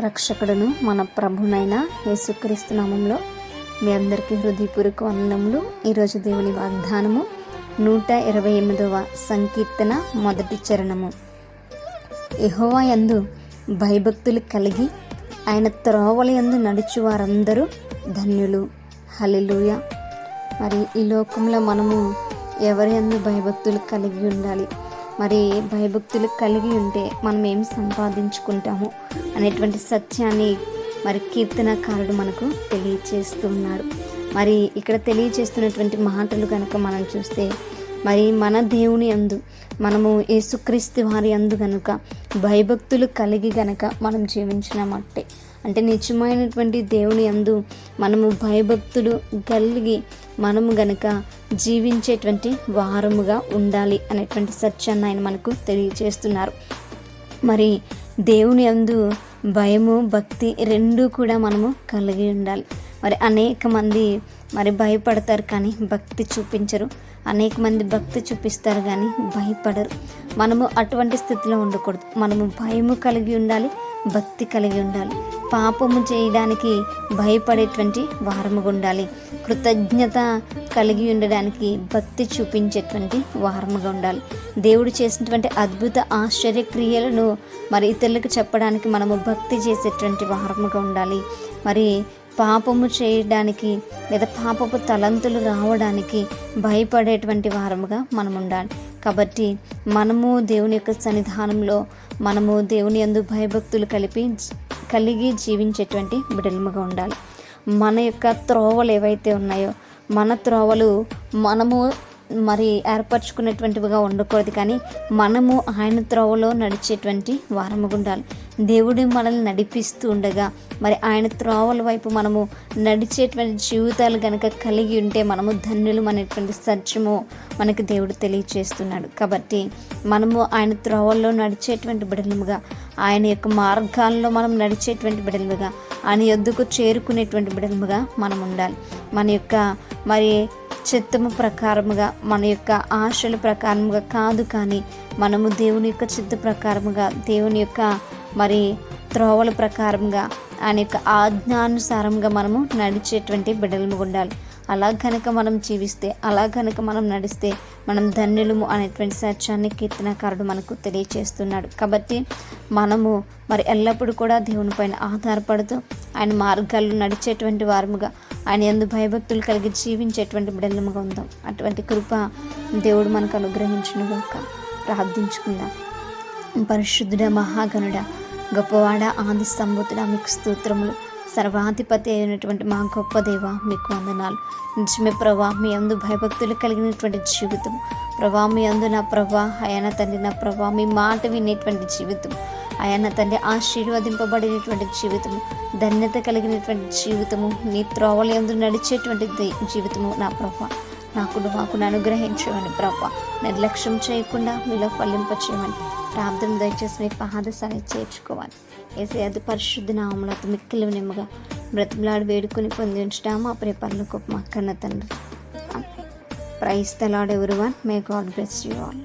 రక్షకుడును మన ప్రభునైన యేసుక్రీస్తు నామంలో మీ అందరికీ హృదయపూర్వక వందనములు. ఈరోజు దేవుని వాగ్దానము నూట ఇరవై ఎనిమిదవ సంకీర్తన మొదటి చరణము. ఎహోవా యందు భయభక్తులు కలిగి ఆయన త్రోవల యందు నడుచు వారందరూ ధన్యులు. హలిలుయ మరి ఈ లోకంలో మనము ఎవరి యందు భయభక్తులు కలిగి ఉండాలి? మరి భయభక్తులు కలిగి ఉంటే మనం ఏం సంపాదించుకుంటాము అనేటువంటి సత్యాన్ని మరి కీర్తనకారుడు మనకు తెలియచేస్తున్నాడు మరి ఇక్కడ తెలియచేస్తున్నటువంటి మాటలు కనుక మనం చూస్తే మరి మన దేవుని అందు మనము యేసుక్రీస్తు వారి అందు గనుక భయభక్తులు కలిగి గనక మనం జీవించినామంటే అంటే నిజమైనటువంటి దేవుని అందు మనము భయభక్తులు కలిగి మనము గనక జీవించేటువంటి వారముగా ఉండాలి అనేటువంటి సత్యాన్ని ఆయన మనకు తెలియజేస్తున్నారు మరి దేవుని అందు భయము భక్తి రెండూ కూడా మనము కలిగి ఉండాలి. మరి అనేక మంది మరి భయపడతారు కానీ భక్తి చూపించరు. అనేక మంది భక్తి చూపిస్తారు కానీ భయపడరు. మనము అటువంటి స్థితిలో ఉండకూడదు. మనము భయము కలిగి ఉండాలి. భక్తి కలిగి ఉండాలి. పాపము చేయడానికి భయపడేటువంటి వారముగా ఉండాలి. కృతజ్ఞత కలిగి ఉండడానికి భక్తి చూపించేటువంటి వారముగా ఉండాలి. దేవుడు చేసినటువంటి అద్భుత ఆశ్చర్య క్రియలను మరి ఇతరులకు చెప్పడానికి మనము భక్తి చేసేటువంటి వారముగా ఉండాలి. మరి పాపము చేయడానికి లేదా పాపపు తలంతులు రావడానికి భయపడేటువంటి వారముగా మనం ఉండాలి. కాబట్టి మనము దేవుని యొక్క సన్నిధానంలో మనము దేవుని యందు భయభక్తులు కలిపి కలిగి జీవించేటువంటి బిడలముగా ఉండాలి. మన యొక్క త్రోవలు ఏవైతే ఉన్నాయో మన త్రోవలు మనము మరి ఏర్పరచుకునేటువంటివిగా ఉండకూడదు కానీ మనము ఆయన త్రోవలో నడిచేటువంటి వారముగా ఉండాలి. దేవుడు మనల్ని నడిపిస్తూ ఉండగా మరి ఆయన త్రోవల వైపు మనము నడిచేటువంటి జీవితాలు కనుక కలిగి ఉంటే మనము ధన్యులు అనేటువంటి సత్యము మనకి దేవుడు తెలియచేస్తున్నాడు. కాబట్టి మనము ఆయన త్రోవల్లో నడిచేటువంటి బిడలముగా ఆయన యొక్క మార్గాల్లో మనం నడిచేటువంటి బిడలముగా ఆయన ఎద్దుకు చేరుకునేటువంటి బిడలముగా మనం ఉండాలి. మన యొక్క మరి చిత్తము ప్రకారముగా మన యొక్క ఆశల ప్రకారముగా కాదు కానీ మనము దేవుని యొక్క చిత్త ప్రకారముగా దేవుని యొక్క మరి త్రోవల ప్రకారంగా ఆయన యొక్క ఆజ్ఞానుసారంగా మనము నడిచేటువంటి బిడ్డలము ఉండాలి. అలా కనుక మనం జీవిస్తే అలా కనుక మనం నడిస్తే మనం ధన్యులము అనేటువంటి సత్యాన్ని కీర్తనకారుడు మనకు తెలియచేస్తున్నాడు. కాబట్టి మనము మరి ఎల్లప్పుడూ కూడా దేవుని పైన ఆధారపడుతూ ఆయన మార్గాల్లో నడిచేటువంటి వారముగా ఆయన ఎందు భయభక్తులు కలిగి జీవించేటువంటి బిడ్డలముగా ఉందాం. అటువంటి కృప దేవుడు మనకు అనుగ్రహించునుగాక. ప్రార్థించుకుందాం. పరిశుద్ధుడ మహాగణుడ గొప్పవాడ ఆది సంబుతుడ మీకు స్తోత్రములు. సర్వాధిపతి అయినటువంటి మా గొప్ప దేవ మీకు వందనాలు. నిజమే ప్రభా మీ అందు భయభక్తులు కలిగినటువంటి జీవితం. ప్రభా మీ అందు నా ప్రభా ఆయన తండ్రి నా ప్రభా మీ మాట వినేటువంటి జీవితం. ఆయన తండ్రి ఆశీర్వదింపబడినటువంటి జీవితము ధన్యత కలిగినటువంటి జీవితము. నీ త్రోవలందు నడిచేటువంటి జీవితము నా ప్రభా. నాకు కుటుంబాకును అనుగ్రహించమని ప్రభా. నిర్లక్ష్యం చేయకుండా మీలో ఫలింపచేయమని ప్రార్థన దయచేసి మీ పాదశాన్ని చేర్చుకోవాలి ఏసే అది పరిశుద్ధ నామంలో మిక్కిలు నిమ్మగా బ్రతిమలాడి వేడుకొని పొంది ఉంచుతాము ఆ ప్రేపర్లు గొప్ప మా కన్న తండ్రి. Praise the Lord everyone may God bless you all